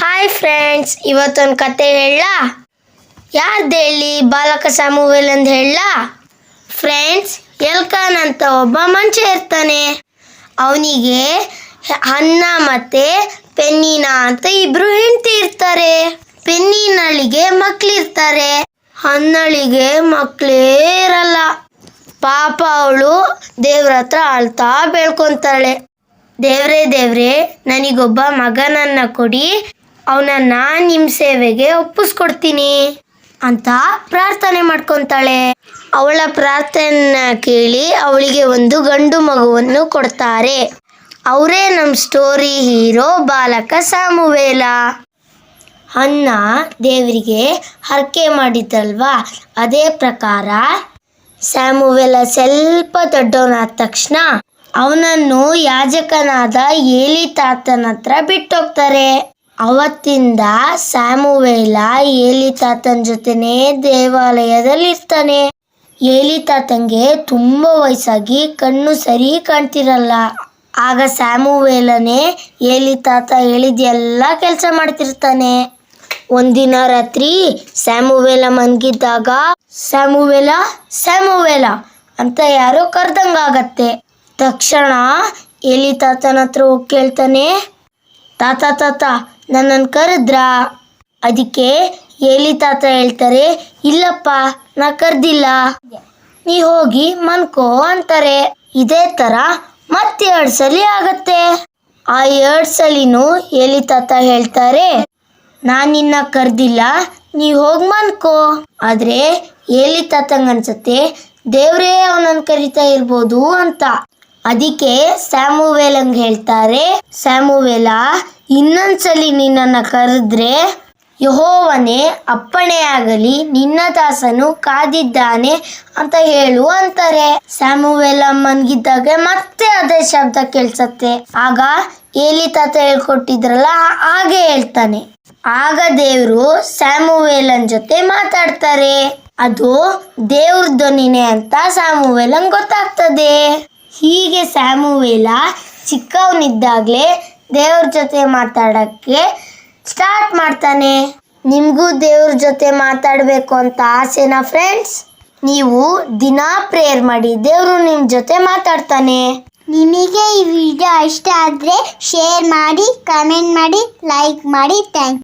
Hi friends ಇವತ್ತೊಂದು ಕತೆ ಹೇಳ ಯಾರ್ದು ಹೇಳಿ ಬಾಲಕ ಸಾಮುವೆಲ್ ಅಂತ ಹೇಳ ಫ್ರೆಂಡ್ಸ್ ಎಲ್ಕಾನ್ ಅಂತ ಒಬ್ಬ ಮನುಷ್ಯ ಇರ್ತಾನೆ. ಅವನಿಗೆ ಅನ್ನ ಮತ್ತೆ ಪೆನ್ನಿನ ಅಂತ ಇಬ್ರು ಹೆಂಡತಿ ಇರ್ತಾರೆ. ಪೆನ್ನಿನಳಿಗೆ ಮಕ್ಳಿರ್ತಾರೆ. ಅನ್ನಳಿಗೆ ಮಕ್ಕಳೇ ಇರಲ್ಲ. ಪಾಪ ಅವಳು ದೇವ್ರ ಹತ್ರ ಅಳ್ತಾ ಬೆಳ್ಕೊತಾಳೆ ದೇವ್ರೇ ದೇವ್ರೆ, ನನಗೊಬ್ಬ ಮಗನನ್ನ ಕೊಡಿ. ಅವನನ್ನ ನಿಮ್ಮ ಸೇವೆಗೆ ಒಪ್ಪಿಸ್ಕೊಡ್ತೀನಿ ಅಂತ ಪ್ರಾರ್ಥನೆ ಮಾಡ್ಕೊಂತಾಳೆ. ಅವಳ ಪ್ರಾರ್ಥನೆನ ಕೇಳಿ ಅವಳಿಗೆ ಒಂದು ಗಂಡು ಮಗುವನ್ನು ಕೊಡ್ತಾರೆ. ಅವರೇ ನಮ್ಮ ಸ್ಟೋರಿ ಹೀರೋ ಬಾಲಕ ಸಾಮುವೇಲ. ಅನ್ನ ದೇವರಿಗೆ ಹರಕೆ ಮಾಡಿದ್ದಲ್ವಾ? ಅದೇ ಪ್ರಕಾರ ಸ್ಯಾಮುವೆಲ ಸ್ವಲ್ಪ ದೊಡ್ಡವನಾದ ತಕ್ಷಣ ಅವನನ್ನು ಯಾಜಕನಾದ ಏಲಿ ತಾತನ ಹತ್ರ ಬಿಟ್ಟೋಗ್ತಾರೆ. ಅವತ್ತಿಂದ ಸ್ಯಾಮುವೇಲ ಏಲಿ ತಾತನ ಜೊತೆನೇ ದೇವಾಲಯದಲ್ಲಿ ಇರ್ತಾನೆ ಏಲಿ ತಾತಂಗೆ ತುಂಬ ವಯಸ್ಸಾಗಿ ಕಣ್ಣು ಸರಿ ಕಾಣ್ತಿರಲ್ಲ. ಆಗ ಸ್ಯಾಮುವೇಲನೇ ಏಲಿ ತಾತ ಹೇಳಿದೆಲ್ಲ ಕೆಲಸ ಮಾಡ್ತಿರ್ತಾನೆ. ಒಂದಿನ ರಾತ್ರಿ ಸ್ಯಾಮುವೇಲ ಮನ್ಗಿದ್ದಾಗ ಸ್ಯಾಮುವೇಲ ಸ್ಯಾಮುವೇಲ ಅಂತ ಯಾರೋ ಕರ್ದಂಗಾಗತ್ತೆ. ತಕ್ಷಣ ಎಲಿ ತಾತನ ಹತ್ರ ಹೋಗಿ ಕೇಳ್ತಾನೆ ತಾತ ತಾತ, ನನ್ನನ್ನು ಕರೆದ್ರಾ? ಅದಕ್ಕೆ ಏಲಿ ತಾತ ಹೇಳ್ತಾರೆ, ಇಲ್ಲಪ್ಪ, ನಾ ಕರ್ದಿಲ್ಲ. ನೀ ಹೋಗಿ ಮನ್ಕೋ ಅಂತಾರೆ. ಇದೇ ಥರ ಮತ್ತೆ ಎರಡು ಸಲಿ ಆಗತ್ತೆ. ಆ ಎರಡು ಸಲಿನೂ ಏಲಿ ತಾತ ಹೇಳ್ತಾರೆ ನಾನಿನ್ನ ನಿನ್ನ ಕರ್ದಿಲ್ಲ, ನೀ ಹೋಗಿ ಮನ್ಕೋ. ಆದ್ರೆ ಏಲಿ ತಾತಂಗನ್ಸತ್ತೆ ದೇವ್ರೇ ಅವನನ್ನ ಕರಿತಾ ಇರ್ಬೋದು ಅಂತ. ಅದಕ್ಕೆ ಸ್ಯಾಮುವೇಲಂಗ್ ಹೇಳ್ತಾರೆ, ಸ್ಯಾಮುವೇಲ, ಇನ್ನೊಂದ್ಸಲಿ ನಿನ್ನನ್ನ ಕರೆದ್ರೆ ಯಹೋವನೇ ಅಪ್ಪಣೆ ಆಗಲಿ ನಿನ್ನ ದಾಸನು ಕಾದಿದ್ದಾನೆ ಅಂತ ಹೇಳು ಅಂತಾರೆ. ಸ್ಯಾಮುವೇಲ್ ಮನ್ಗಿದ್ದಾಗ ಮತ್ತೆ ಅದೇ ಶಬ್ದ ಕೇಳ್ಸತ್ತೆ. ಆಗ ಏಲಿ ತಾತ ಹೇಳ್ಕೊಟ್ಟಿದ್ರಲ್ಲ, ಹಾಗೆ ಹೇಳ್ತಾನೆ. ಆಗ ದೇವರು ಸ್ಯಾಮುವೇಲನ್ ಜೊತೆ ಮಾತಾಡ್ತಾರೆ. ಅದು ದೇವ್ರ ಧ್ವನಿನೇ ಅಂತ ಸ್ಯಾಮುವೇಲನ್ ಗೊತ್ತಾಗ್ತದೆ. ಹೀಗೆ ಸ್ಯಾಮುವೇಲ ಚಿಕ್ಕವನಿದ್ದಾಗಲೇ ದೇವ್ರ ಜೊತೆ ಮಾತಾಡಕ್ಕೆ ಸ್ಟಾರ್ಟ್ ಮಾಡ್ತಾನೆ. ನಿಮಗೂ ದೇವ್ರ ಜೊತೆ ಮಾತಾಡಬೇಕು ಅಂತ ಆಸೆನಾ ಫ್ರೆಂಡ್ಸ್ ನೀವು ದಿನ ಪ್ರೇಯರ್ ಮಾಡಿ ದೇವರು ನಿಮ್ಮ ಜೊತೆ ಮಾತಾಡ್ತಾನೆ. ನಿಮಗೆ ಈ ವಿಡಿಯೋ ಇಷ್ಟ ಆದರೆ ಶೇರ್ ಮಾಡಿ ಕಮೆಂಟ್ ಮಾಡಿ ಲೈಕ್ ಮಾಡಿ ಥ್ಯಾಂಕ್